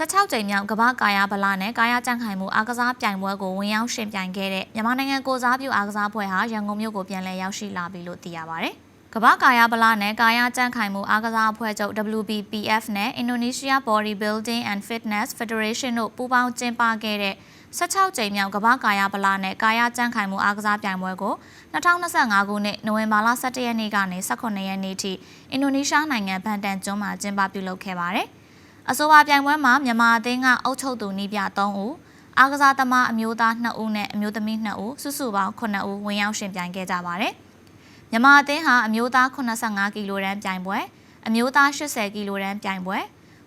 16ကြိမ်မြောက်ကမ္ဘာကာယဗလာနဲ့ကာယကြံ့ခိုင်မှုအားကစားပြိုင်ပွဲကိုဝင်ရောက်ရှင်ပြိုင်ခဲ့တဲ့မြန်မာနိုင်ငံကိုစားပြုအားကစားဖွဲ့ဟာရန်ကုန်မြို့ကိုပြန်လည်ရောက်ရှိလာပြီလို့သိရပါဗျ။ကမ္ဘာကာယဗလာနဲ့ကာယကြံ့ခိုင်မှုအားကစားအဖွဲ့ချုပ် WBPF နဲ့ Indonesia Bodybuilding and Fitness Federation တို့ပူးပေါင်းကျင်းပခဲ့တဲ့16ကြိမ်မြောက်ကမ္ဘာကာယဗလာနဲ့ကာယကြံ့ခိုင်မှုအားကစားပြိုင်ပွဲကို2025ခုနှစ်နိုဝင်ဘာလ17ရက်နေ့ကနေ18ရက်နေ့ထိအင်ဒိုနီးရှားနိုင်ငံဗန်တန်ကျွန်းမှာကျင်းပပြုလုပ်ခဲ့ပါတယ်။ အဆိုပါပြိုင်ပွဲမှာမြန်မာအသင်းကအုပ်ချုပ်သူနီးပြ3ဦးအားကစားသမားအမျိုးသား2ဦးနဲ့အမျိုးသမီး2ဦးစုစုပေါင်း9ဦးဝင်ရောက်ရှင်ပြိုင်ခဲ့ကြပါတယ်။မြန်မာအသင်းဟာအမျိုးသား85ကီလိုတန်းပြိုင်ပွဲအမျိုးသား80ကီလိုတန်းပြိုင်ပွဲ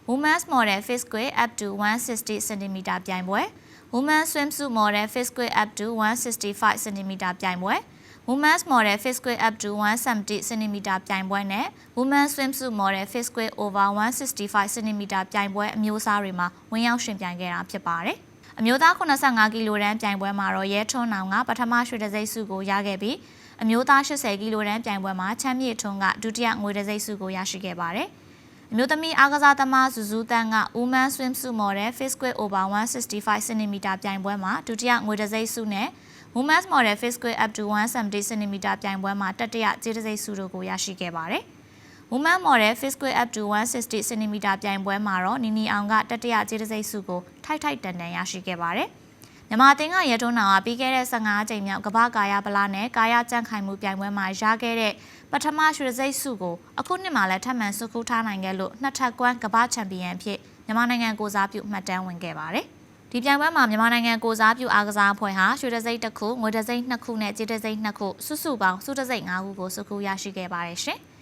Women's Model Face Square up to 160 cm ပြိုင်ပွဲ Women's Swimsuit Model Face Square up to 165 cm ပြိုင်ပွဲ Women's Model Face Square up to 170 cm ပြိုင်ပွဲနဲ့ Women's Swimsuit Model Face Square over 165 cm ပြိုင်ပွဲအမျိုးအစားတွေမှာဝင်ရောက်ရှင်ပြိုင်ခဲ့တာဖြစ်ပါတယ်။အမျိုးသား85ကီလိုတန်းပြိုင်ပွဲမှာတော့ရဲထွန်းနောင်ကပထမရွှေတံဆိပ်ဆုကိုရခဲ့ပြီးအမျိုးသား80ကီလိုတန်းပြိုင်ပွဲမှာချမ်းမြေထွန်းကဒုတိယငွေတံဆိပ်ဆုကိုရရှိခဲ့ပါတယ်။အမျိုးသမီးအားကစားသမားဇူဇူတန်းက Women Swimsuit Model Face Square over 165 cm ပြိုင်ပွဲမှာဒုတိယငွေတံဆိပ်ဆုနဲ့ Women's Model Face Square up to 170 cm ပြိုင်ပွဲမှာတတိယကြေးတံဆိပ်ဆုတို့ကိုရရှိခဲ့ပါတယ်။ Women Model Face Square up to 160 cm ပြိုင်ပွဲမှာတော့နီနီအောင်ကတတိယကြေးတံဆိပ်ဆုကိုထိုက်ထိုက်တန်တန်ရရှိခဲ့ပါတယ်။မြန်မာအသင်းကရဲထွန်းနောင်ကပြီးခဲ့တဲ့15ကြိမ်မြောက်ကမ္ဘာကာယဗလာနဲ့ကာယကြံ့ခိုင်မှုပြိုင်ပွဲမှာရခဲ့တဲ့ပထမရွှေတံဆိပ်ဆုကိုအခုနှစ်မှာလည်းထပ်မံဆုခူးထားနိုင်ခဲ့လို့နှစ်ထပ်ကွမ်းကမ္ဘာချန်ပီယံဖြစ်မြန်မာနိုင်ငံကိုစားပြုမှတ်တမ်းဝင်ခဲ့ပါတယ်။ ဒီပြိုင်ပွဲမှာမြန်မာနိုင်ငံကိုစားပြုအားကစားအဖွဲ့ဟာရွှေတံဆိပ်တစ်ခုငွေတံဆိပ်နှစ်ခုနဲ့ကြေးတံဆိပ်နှစ်ခုစုစုပေါင်းစုတံဆိပ်၅ခုကိုစုခုရရှိခဲ့ပါတယ်ရှင်။